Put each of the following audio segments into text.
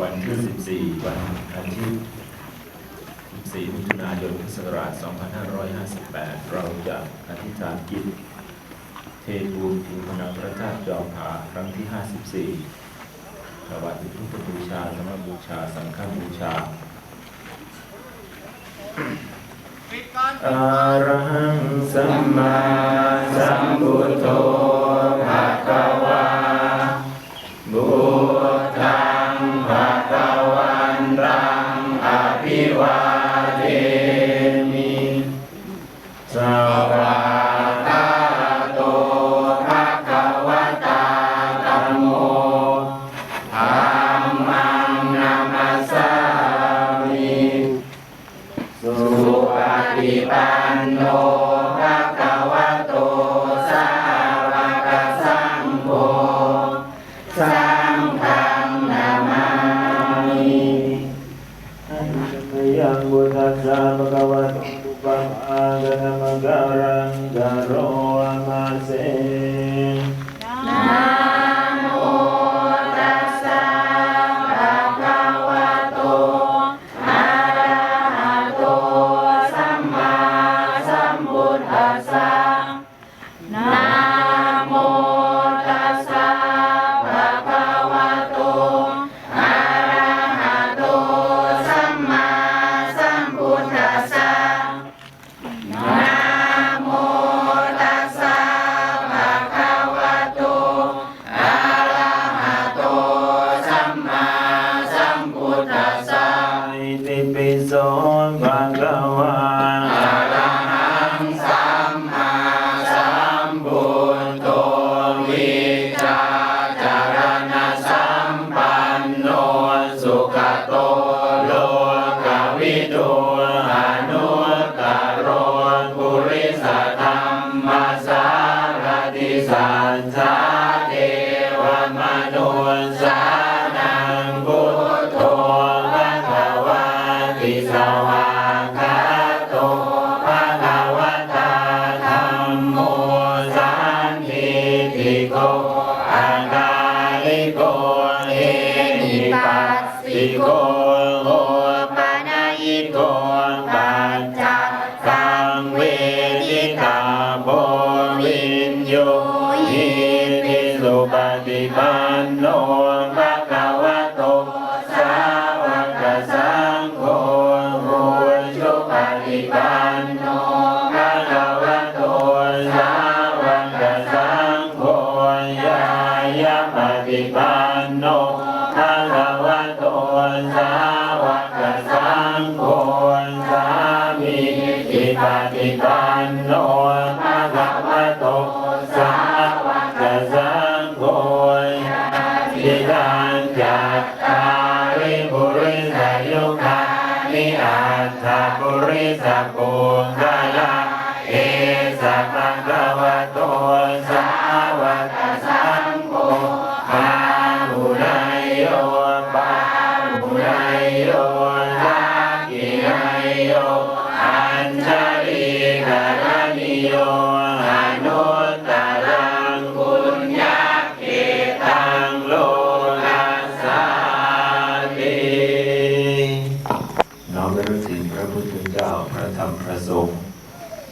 วันที่ 14 วันอาทิตย์14มิถุนายนพุทธศักราช 2558 เราจะอธิษฐานจิตเทปูนถึงพนังพระธาตุจอมผาครั้งที่ 54ถวายเป็นพุทธบูชาธรรมบูชา สังฆบูชาอะระหังสัมมาสัมพุทโธ โสภะคะวะอะระหังสัมมาสัมพุทโธวิชาจารณสัมปันโนสุขโตโลกวิทู โาวกสังโฆสามีจิปฏิปันโนภะคะวะโตสาวกสังโฆทิทานจัตตาริปุริสายุคานิอัตถปุริสปุกะลาเอสัมะคะวะโต ระลึกถึงพระพุทธเจ้าพระธรรมพระสงฆ์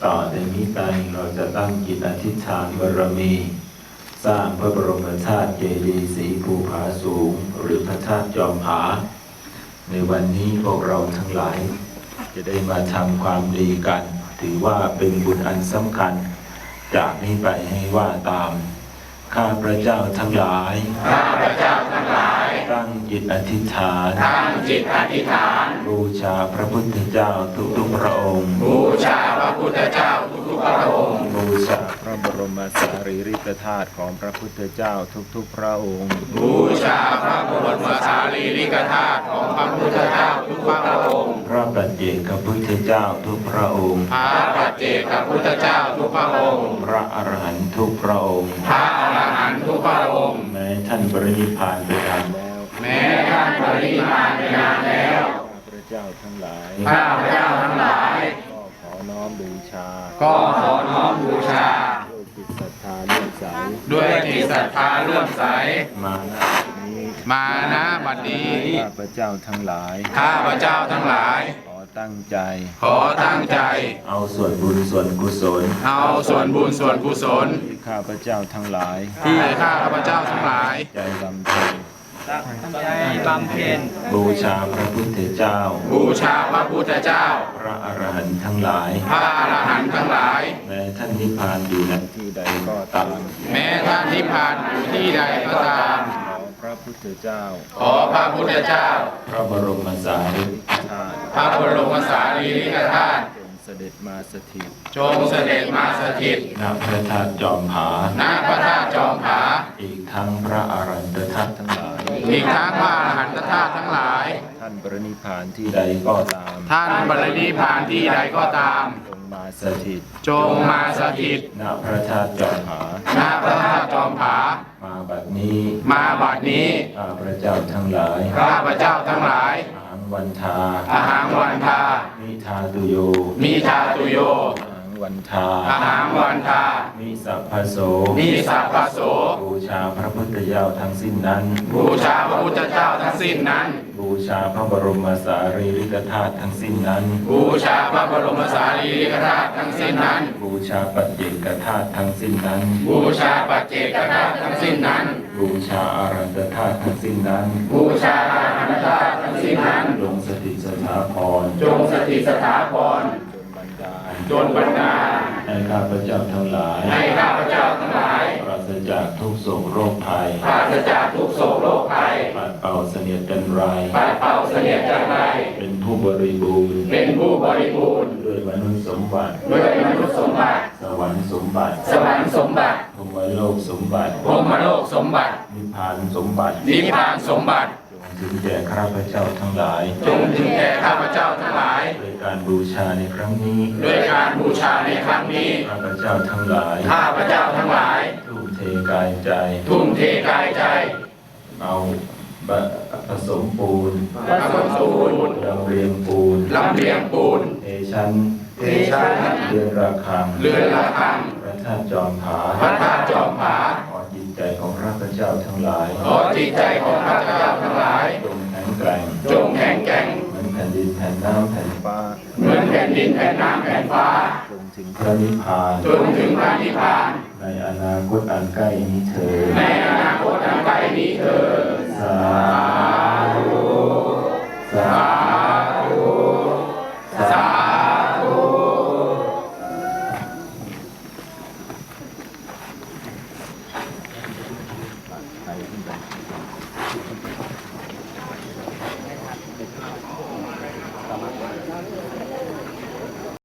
ต่อจากนี้ไปเราจะตั้งจิตอธิษฐานบารมี สร้างพระบรมธาตุเจดีย์สีภูผาสูง หรือพระธาตุจอมผา ในวันนี้พวกเราทั้งหลาย จะได้มาทำความดีกัน ถือว่าเป็นบุญอันสำคัญ จากนี้ไปให้ว่าตาม ข้าพระเจ้าทั้งหลาย ข้าพระเจ้าทั้งหลาย ตั้งจิตอธิษฐานตั้งจิตอธิษฐาน บูชาพระพุทธเจ้าทุกๆพระองค์ บูชาพระพุทธเจ้าทุกๆพระองค์ บูชาพระบรมสารีริกธาตุของพระพุทธเจ้าทุกๆพระองค์ บูชาพระบรมสารีริกธาตุของพระพุทธเจ้าทุกพระองค์ พระปัจเจกพุทธเจ้าทุกพระองค์ พระปัจเจกพุทธเจ้าทุกพระองค์ พระอรหันต์ทุกพระองค์ พระอรหันต์ทุกพระองค์แม้ท่านปรินิพพานไปนานแล้วแม้ท่านปรินิพพานไปนานแล้วข้าพระเจ้าทั้งหลายข้าพระเจ้าทั้งหลาย ก็ขอน้อมบูชา ก็ขอน้อมบูชา ด้วยจิตศรัทธาเลื่อมใส ด้วยจิตศรัทธาเลื่อมใส มาณที่นี้มานะบัดนี้ ข้าพเจ้าทั้งหลาย ข้าพเจ้าทั้งหลาย ขอตั้งใจ ขอตั้งใจ เอาส่วนบุญส่วนกุศล เอาส่วนบุญส่วนกุศล ที่ข้าพเจ้าทั้งหลาย ที่ข้าพเจ้าทั้งหลาย ใจบำเพ็ญ บำเพ็ญบูชาพระพุทธเจ้า บูชาพระพุทธเจ้า พระอรหันต์ทั้งหลาย พระอรหันต์ทั้งหลาย แม้ท่านนิพพานอยู่ที่ใดก็ตาม แม้ท่านนิพพานอยู่ที่ใดก็ตามขอพระพุทธเจ้า ขอพระพุทธเจ้า พระบรมสารีริกธาตุพระบรมสารีริกธาตุจงเสด็จมาสถิต จงเสด็จมาสถิตณพระธาตุจอมผาณพระธาตุจอมผา อีกทั้งพระอรันตธาตุทั้งหลาย อีกทั้งพระอรหันตธาตุทั้งหลาย ท่านปรินิพพานที่ใดก็ตามท่านบรรลิพานที่ใดก็ตาม จงมาสถิตจงมาสถิตณพระธาตุจอมผาณพระธาตุจอมผา มาบัดนี้มาบัดนี้ข้าพระเจ้าทั้งหลายข้าพเจ้าทั้งหลายอาหังวันทาอาหารวันทามิทาตุโยมิชาตุโยอาหัง วันทาอาหารวันทามิสัพพโสมิสัพพโสบูชาพระพุทธเจ้าทั้งสิ้นนั้น บูชาพระพุทธเจ้าทั้งสิ้นนั้น บูชาพระบรมสารีริกธาตุทั้งสิ้นนั้น บูชาพระบรมสารีริกธาตุทั้งสิ้นนั้น บูชาปัจเจกธาตุทั้งสิ้นนั้น บูชาปัจเจกธาตุทั้งสิ้นนั้น บูชาอารันตธาตุทั้งสิ้นนั้น บูชาอาหารธาตุทั้งสิ้นนั้นลงสถิตสถาพรจงสถิตสถาพร จนบันดาลจนบรรดาลให้ข้าพเจ้าทั้งหลาย ให้ข้าพเจ้าทั้งหลาย ปราศจากทุกโศกโรคภัย ปราศจากทุกโศกโรคภัย ปัดเป่าเสนียดจันไร ปัดเป่าเสนียดจันไร เป็นผู้บริบูรณ์ เป็นผู้บริบูรณ์ ด้วยมนุษย์สมบัติ ด้วยมนุษย์สมบัติ สวรรค์สมบัติ สวรรค์สมบัติภูมิโลกสมบัติพรหมโลกสมบัติ นิพพานสมบัติ นิพพานสมบัติ จงถึงแก่ข้าพเจ้าทั้งหลาย จงถึงแก่ข้าพเจ้าทั้งหลายด้วย การบูชาในครั้งนี้ ด้วยการบูชาในครั้งนี้ ข้าพเจ้าทั้งหลาย ข้าพเจ้าทั้งหลาย ทุ่มเทกายใจ ทุ่มเทกายใจ เอาบะผสมปูนผสมปูนลำเรียงปูนลำเลียงปูนเทชั้นเทชั้นเรือนระฆังเรือนละฆังพระธาตุจอมผาพระธาตุจอมผาขอจิตใจของข้าพเจ้าทั้งหลายขอจิตใจของข้าพเจ้าทั้งหลายจงแข็งแกร่งจงแข็งแกร่งเหมือนแผ่นินแผ่นน้ำแผ่นฟ้า เหมือนแผ่นดินแผ่นน้ำแผ่นฟ้า จนถึงพระนิพพาน จนถึงพระนิพพาน ในอนาคตอันใกล้นี้เถิดในอนาคตอันใกล้นี้เถิดสาธุสาธุ